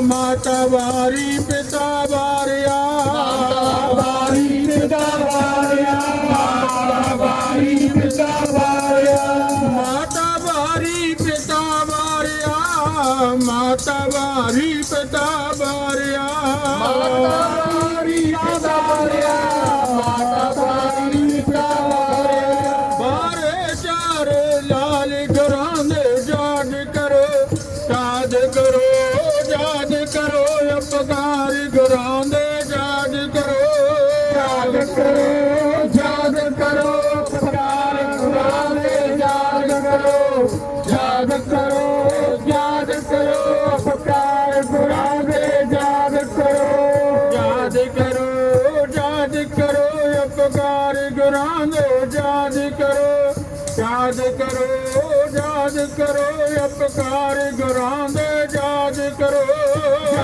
ਮਾਤਾ ਵਾਰੀ ਪਿਤਾ ਵਾਰਿਆ। ਮਾਤਾ ਵਾਰੀ ਪਿਤਾ ਵਾਰਿਆ। ਮਾਤਾ ਵਾਰੀ ਪਿਤਾ ਵਾਰਿਆ। ਮਾਤਾ ਵਾਰੀ ਪਿਤਾ ਵਾਰਿਆ ਮਾਤਾ ਵਾਰੀ ਪਿਤਾ ਵਾਰਿਆ ਮਾਤਾ ਜਾਗ ਕਰੋ ਯਾਦ ਕਰੋ ਪੁਕਾਰ ਪੁਰਾਣੇ ਯਾਦ ਕਰੋ। ਯਾਦ ਕਰੋ ਯਾਦ ਕਰੋ, ਪੁਕਾਰ ਦੇ ਯਾਦ ਕਰੋ। ਯਾਦ ਕਰੋ ਯਾਦ ਕਰੋ ਅਪਕਾਰ ਘਰਾਂ ਦੇ ਯਾਦ ਕਰੋ। ਯਾਦ ਕਰੋ ਯਾਦ ਕਰੋ ਅਪਕਾਰ ਘਰਾਂ ਦੇ ਯਾਦ ਕਰੋ।